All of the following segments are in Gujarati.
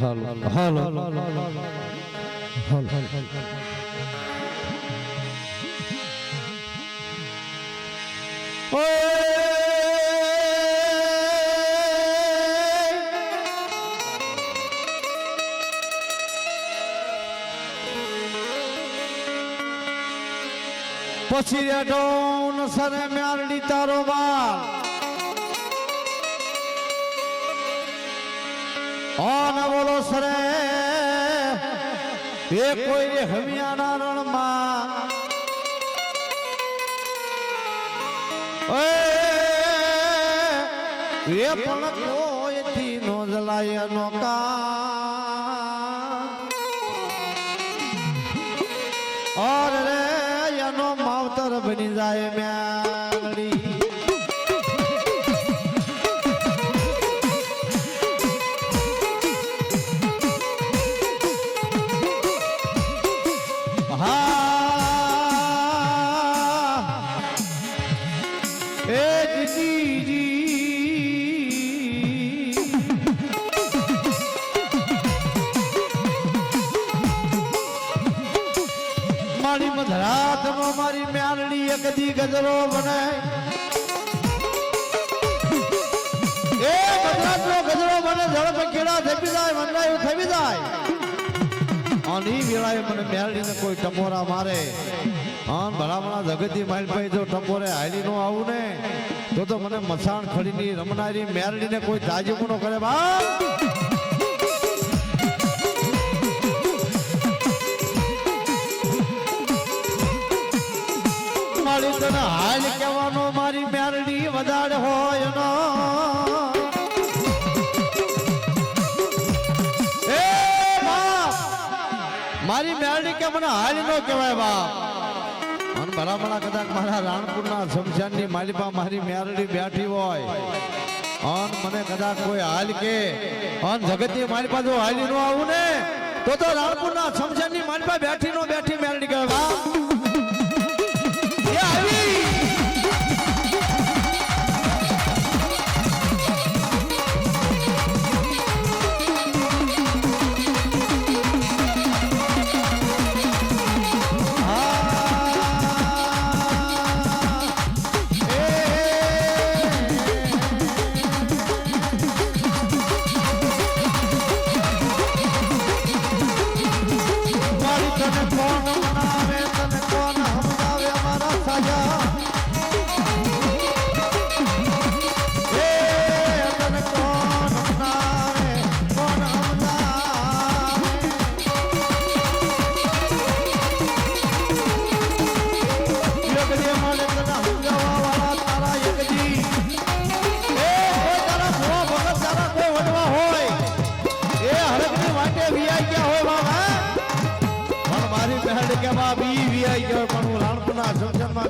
હાલો હાલો હાલો પછી રેડો સરે મ્યારડી તારો બાળ બોલો સરે એ કોઈ હમિયાના રણમાં. એ પણ કોઈથી નો જલાય નો કા ઓર રે, એનો માવતર બની જાય મ્યારડી મંડાયું જાય. અને વેળાએ મને મ્યાલડીને કોઈ ટપોરા મારે. આમ ભલામણા જગતની માઇલ જો ટપોરે હાલી નો આવું ને, તો તો મને મસાણ ખડીની રમનારી મેરડીને કોઈ તાજીમું ન કરે બા. મારી તને હાલ કહેવાનો, મારી મેરડી વધારે હોય મારી મેરડી કે મને હાલ નો કહેવાય, બાપ. અને ભલામણા કદાચ મારા રાણપુરના શમશાનની માલિપા મારી મેરડી બેઠી હોય. અન મને કદાચ કોઈ હાલ કે. અન જગતની માલિપા જો હાલી નો આવું ને, તો તો રાણપુરના શમશાનની માલિપા બેઠી નો બેઠી મેરડી કહેવાય આવી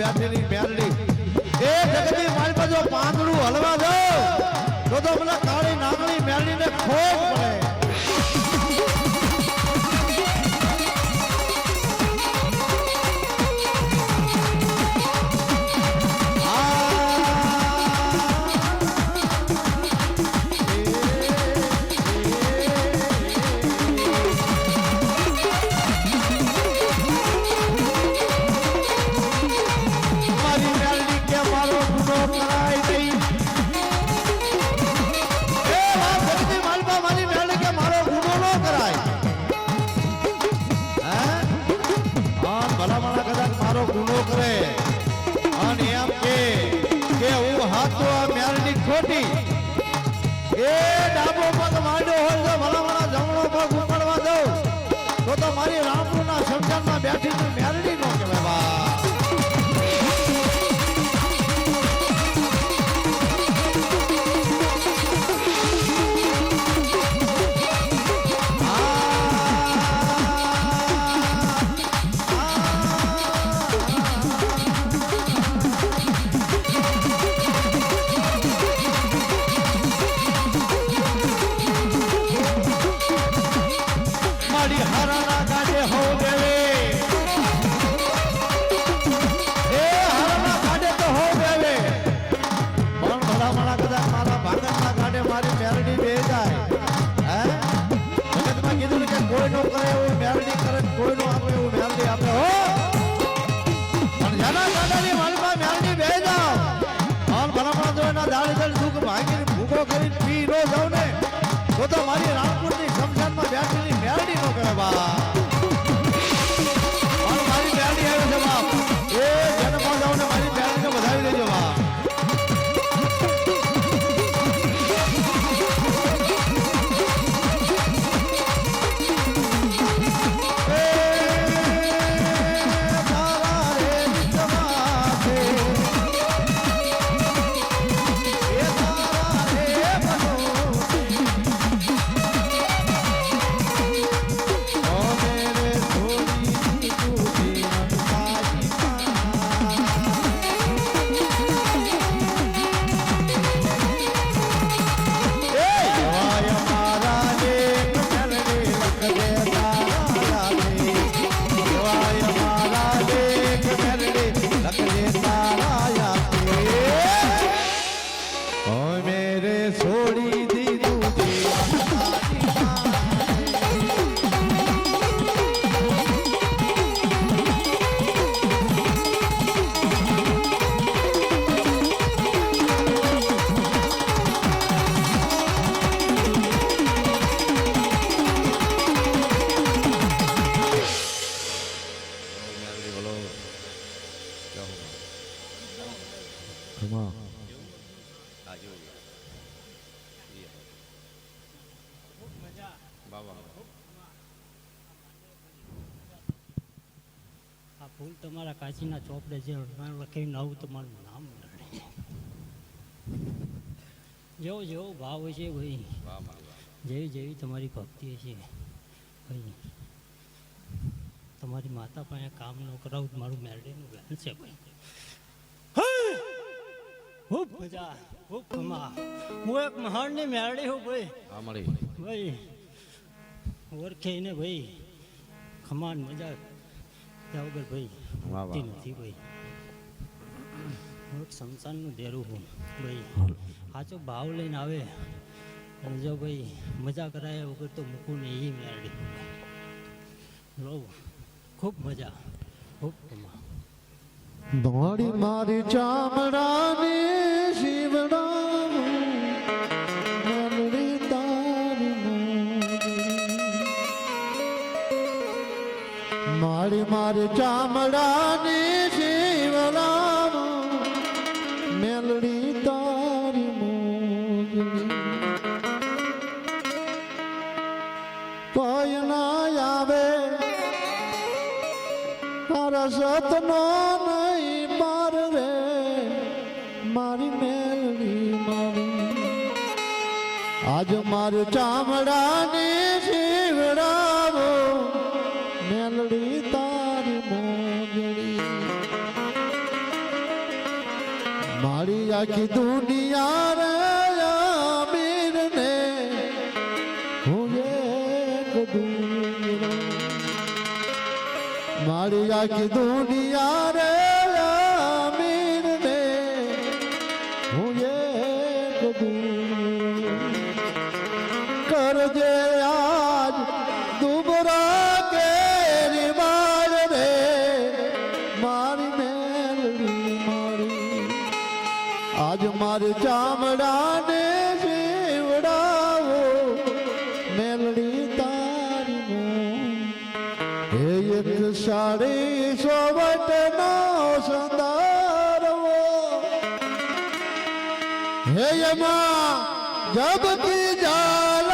બેઠેલી મેરડી એ જગતી મારી પાસે પાંદડું હલવા દો. તો મને આપણે હો પણ જાના કાંડાની માલમાં મ્યાલની બે જાઓ. અન ભલામણ જોઈના દાળી દળ દુઃખ ભાંગીને ભૂખો કરીને મારી રામ આ ફૂલ તમારા કાશીના ચોપડે જે લખીને આવું તમારું નામ જેવો જેવો ભાવ હોય છે ભાઈ. જેવી જેવી તમારી ભક્તિ છે. ભાઈ, તમારી માતા પાસે કામ ન કરાવું મારું મેરડીનું જ્ઞાન છે ભાઈ. ખૂબ મજા ખૂબ ખમા. હું એક મહાણની મેરડી હું ભાઈ. ભાઈ ઓળખે ને ભાઈ ખમાન મજા ત્યાં વગર ભાઈ વાહ, વાહ, નથી ભાઈ. હું એક સંસારનું દેરું હું ભાઈ. સાચો ભાવ લઈને આવે અને જો ભાઈ મજા કરાય વગર તો મૂકું ને એ મેળડી. લો ખૂબ મજા ખૂબ કમા દોડી મારી ચામડાની મારી ચામડાની શિવડામ મેલડી તારી. કોઈ ના આવે, તારા સતનો નહીં પાર રે, મારી મેલડી મારી આજ મારું ચામડાની શિવડાવો આખી દુનિયા રે અમીર ને હું એક મારી આખી દુનિયા હે યમા જબ કી जाला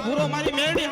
પણ મારો ભૂરો